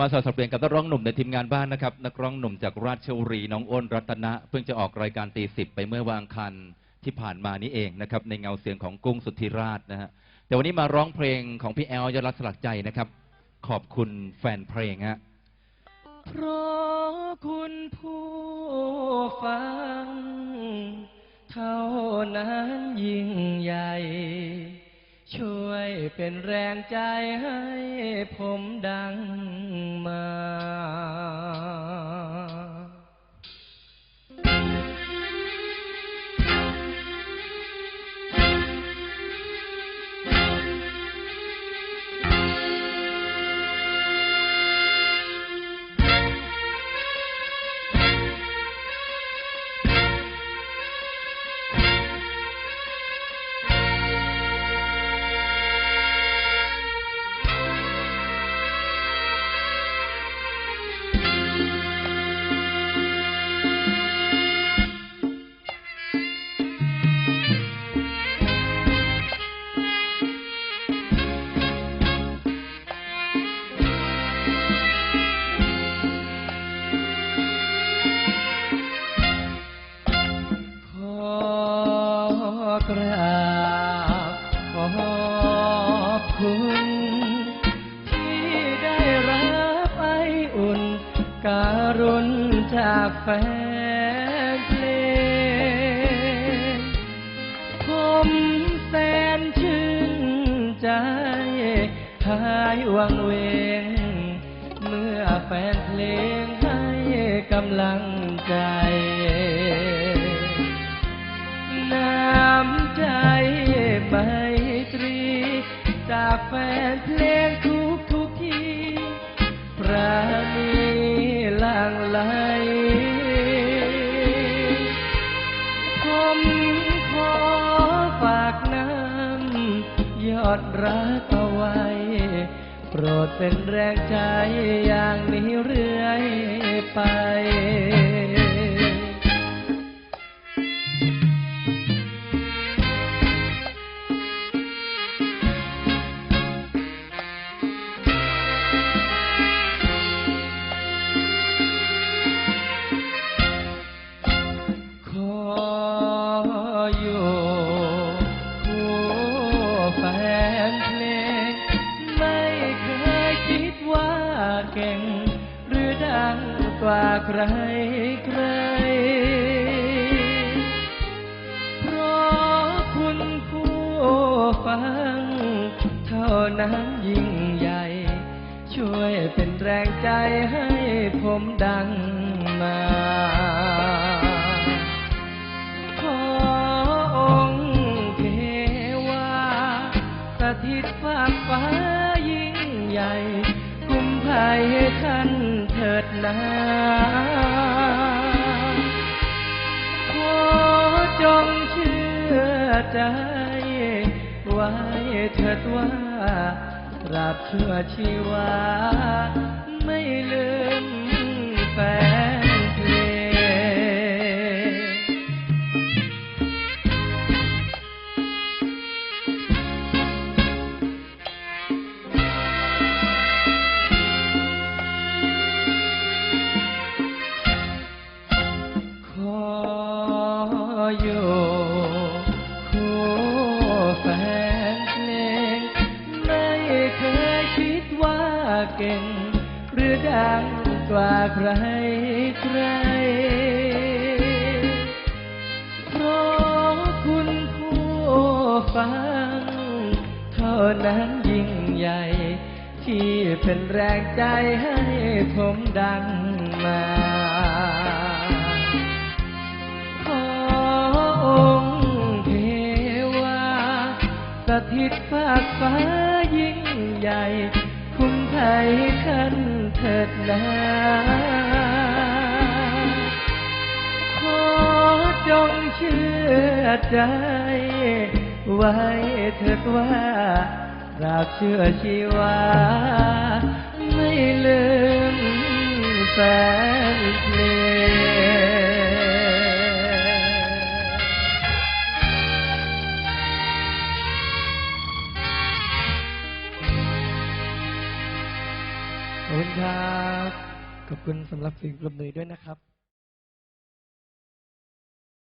มาสอดสับเปลี่ยนกับนักร้องหนุ่มในทีมงานบ้านนะครับนักร้องหนุ่มจากราชบุรีน้องอ้นรัตนะ เพิ่งจะออกรายการตีสิบไปเมื่อวางคันที่ผ่านมานี้เองนะครับในเงาเสียงของกุ้งสุทธิราชนะฮะแต่วันนี้มาร้องเพลงของพี่แอลยอดรักสลักใจนะครับ ขอบคุณแฟนเพลงฮะเพราะคุณผู้ฟัง เท่านั้นยิ่งใหญ่ช่วยเป็นแรงใจให้ผมดัง คุณที่ได้รับไออุ่น การุณจากแฟนเพลงผมแสนชื่นใจหายวังเวง เมื่อแฟนเพลงให้กำลังใจ จากแฟนเพลงทุกทุกทีปราณีลังไหลผมขอฝากน้ำยอดรักเอาไว้ โปรดเป็นแรงใจอย่างนี้เรื่อยไป เก่ง หรือดังกว่าใครใคร เพราะคุณผู้ฟัง เท่านั้นยิ่งใหญ่ ช่วยเป็นแรงใจให้ผมดังมาขอองค์เทวาสถิตฝากฟ้ายิ่งใหญ่ คุ้มภัยให้ท่านเถิดนาขอจงเชื่อใจไว้เถิดว่าตราบชั่วชีวา ออยู่คู่แฟนเพลงไม่เคยคิดว่าเก่ง หรือดังกว่าใครใครเพราะคุณผู้ฟัง เท่านั้นยิ่งใหญ่ ที่เป็นแรงใจให้ผมดังมา คุ้มภัยขันเถิดนาขอจงเชื่อใจ ไว้เถิดว่าราบเชื่อชีวา ไม่ลืมแฟนเพลง ขอบคุณครับ ขอบคุณสำหรับเสิ่งปรบมือด้วยนะครับ